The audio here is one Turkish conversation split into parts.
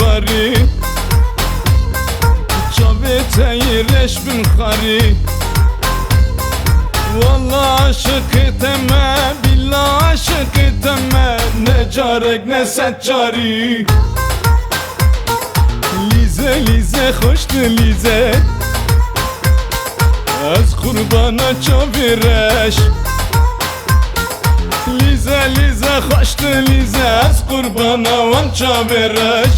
bari. Çabe teyreş bin khari Valla aşık eteme Billah aşık eteme. Ne carek ne seccari Lize lize hoştu lize. Az kurbana çavireş Lize hoştu lize Az kurbana van çavireş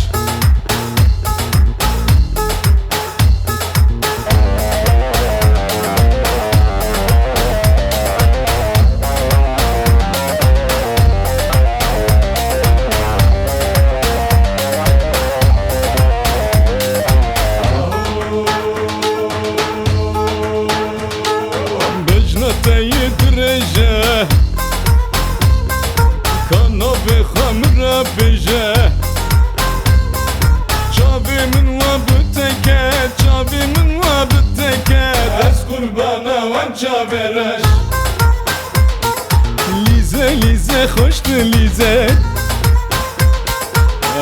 Bejnete yedireje Kanabe hamra beje Çavimin va büteke Çavimin va büteke Ders kurbana van çavereş Lize lize hoştu lize.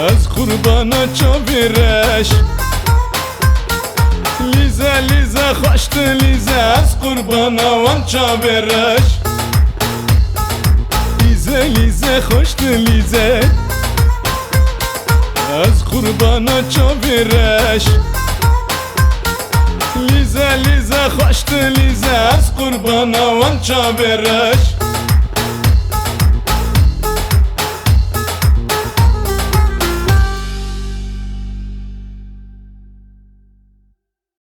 Az kurbana çavireş Lize lize hoştu lize. Az kurbana van çavereş Lize lize hoştu lize Az kurbana çavireş Lize lize hoştu lize Az kurbana van çavereş